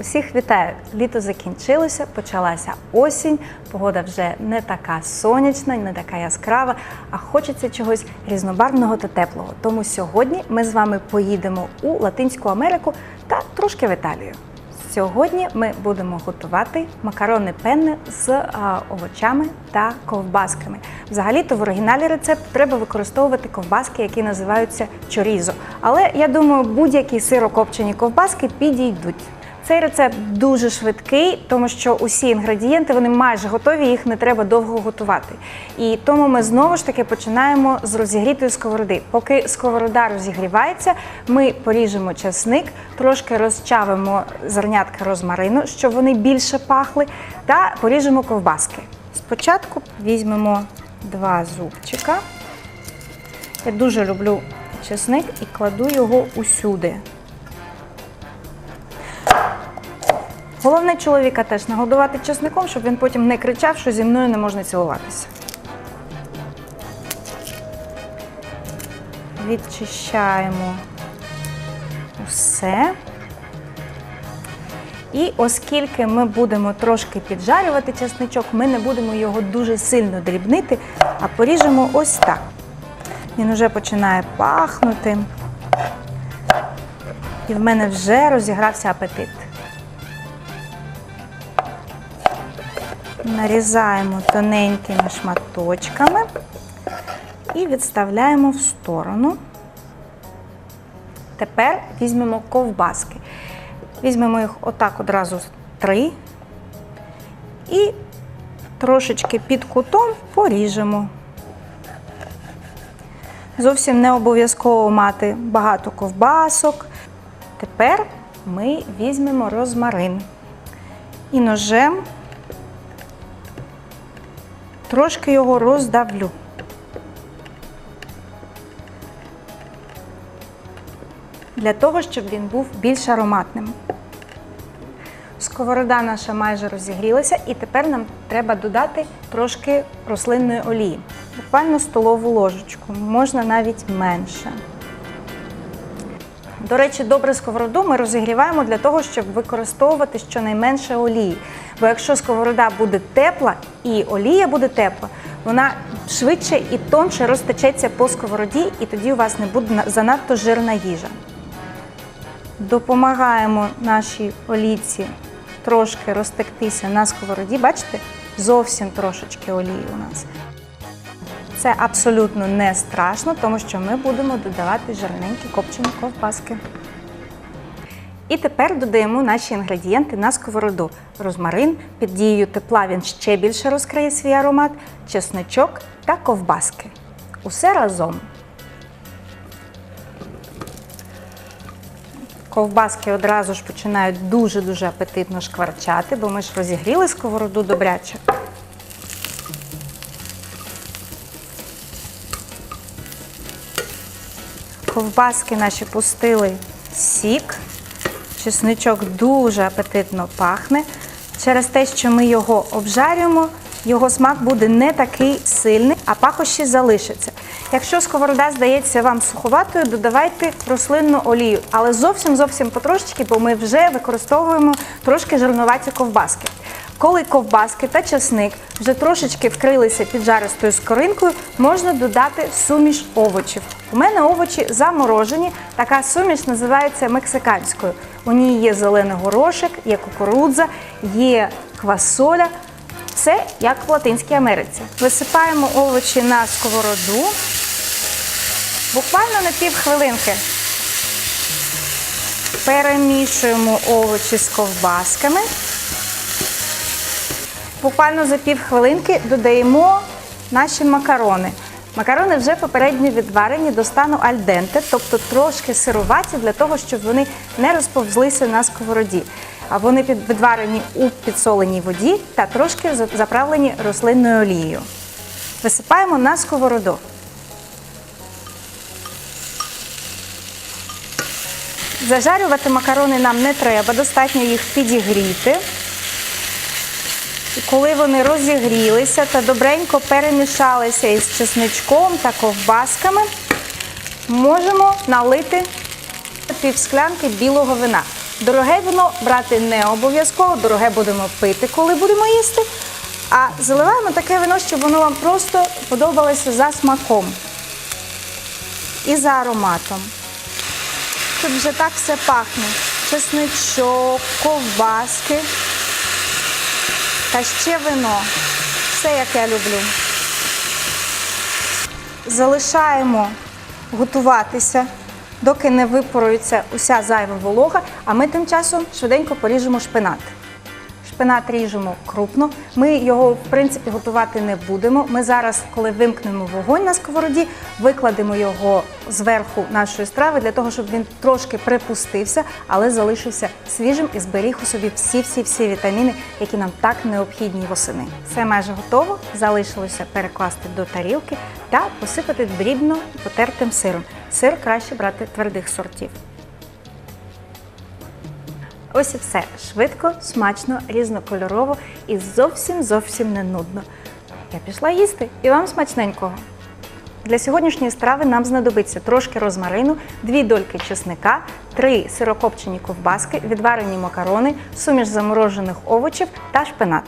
Усіх вітаю! Літо закінчилося, почалася осінь. Погода вже не така сонячна, не така яскрава, а хочеться чогось різнобарвного та теплого. Тому сьогодні ми з вами поїдемо у Латинську Америку та трошки в Італію. Сьогодні ми будемо готувати макарони пенне з а, овочами та ковбасками. Взагалі-то в оригіналі рецепт треба використовувати ковбаски, які називаються чорізо. Але я думаю, будь-які сирокопчені ковбаски підійдуть. Цей рецепт дуже швидкий, тому що усі інгредієнти вони майже готові, їх не треба довго готувати. І тому ми знову ж таки починаємо з розігрітої сковороди. Поки сковорода розігрівається, ми поріжемо часник, трошки розчавимо зернятка розмарину, щоб вони більше пахли, та поріжемо ковбаски. Спочатку візьмемо два зубчика. Я дуже люблю чесник і кладу його усюди. Головне чоловіка теж нагодувати чесником, щоб він потім не кричав, що зі мною не можна цілуватися. Відчищаємо усе. І оскільки ми будемо трошки піджарювати чесничок, ми не будемо його дуже сильно дрібнити, а поріжемо ось так. Він вже починає пахнути. І в мене вже розігрався апетит. Нарізаємо тоненькими шматочками і відставляємо в сторону. Тепер візьмемо ковбаски. Візьмемо їх отак одразу три і трошечки під кутом поріжемо. Зовсім не обов'язково мати багато ковбасок. Тепер ми візьмемо розмарин і ножем трошки його роздавлю. Для того, щоб він був більш ароматним. Сковорода наша майже розігрілася, і тепер нам треба додати трошки рослинної олії. Буквально столову ложечку, можна навіть менше. До речі, добре сковороду ми розігріваємо для того, щоб використовувати щонайменше олії. Бо якщо сковорода буде тепла і олія буде тепла, вона швидше і тонше розтечеться по сковороді, і тоді у вас не буде занадто жирна їжа. Допомагаємо нашій олійці трошки розтектися на сковороді. Бачите, зовсім трошечки олії у нас. Це абсолютно не страшно, тому що ми будемо додавати жирненькі копчені ковбаски. І тепер додаємо наші інгредієнти на сковороду. Розмарин під дією тепла він ще більше розкриє свій аромат, чесночок та ковбаски. Усе разом. Ковбаски одразу ж починають дуже-дуже апетитно шкварчати, бо ми ж розігріли сковороду добряче. Ковбаски наші пустили сік. Чесничок дуже апетитно пахне. Через те, що ми його обжарюємо, його смак буде не такий сильний, а пахощі залишаться. Якщо сковорода здається вам суховатою, додавайте рослинну олію, але зовсім зовсім потрошечки, бо ми вже використовуємо трошки жирнуваті ковбаски. Коли ковбаски та чесник вже трошечки вкрилися піджаристою скоринкою, можна додати суміш овочів. У мене овочі заморожені. Така суміш називається мексиканською. У ній є зелений горошок, є кукурудза, є квасоля. Все як в Латинській Америці. Висипаємо овочі на сковороду. Буквально на пів хвилинки. Перемішуємо овочі з ковбасками. Буквально за пів хвилинки додаємо наші макарони. Макарони вже попередньо відварені до стану альденте, тобто трошки сируваті для того, щоб вони не розповзлися на сковороді. А вони відварені у підсоленій воді та трошки заправлені рослинною олією. Висипаємо на сковороду. Зажарювати макарони нам не треба, достатньо їх підігріти. Коли вони розігрілися та добренько перемішалися із чесничком та ковбасками, можемо налити пів склянки білого вина. Дороге вино брати не обов'язково, дороге будемо пити, коли будемо їсти. А заливаємо таке вино, щоб воно вам просто подобалося за смаком і за ароматом. Тут вже так все пахне. Чесничок, ковбаски та ще вино. Все, як я люблю. Залишаємо готуватися, доки не випарується уся зайва волога, а ми тим часом швиденько поріжемо шпинат. Шпинат ріжемо крупно. Ми його, в принципі, готувати не будемо. Ми зараз, коли вимкнемо вогонь на сковороді, викладемо його зверху нашої страви для того, щоб він трошки припустився, але залишився свіжим і зберіг у собі всі-всі-всі вітаміни, які нам так необхідні восени. Все майже готово. Залишилося перекласти до тарілки та посипати дрібно потертим сиром. Сир краще брати твердих сортів. Ось і все швидко, смачно, різнокольорово і зовсім зовсім не нудно. Я пішла їсти і вам смачненького. Для сьогоднішньої страви нам знадобиться трошки розмарину, дві дольки чесника, три сирокопчені ковбаски, відварені макарони, суміш заморожених овочів та шпинат.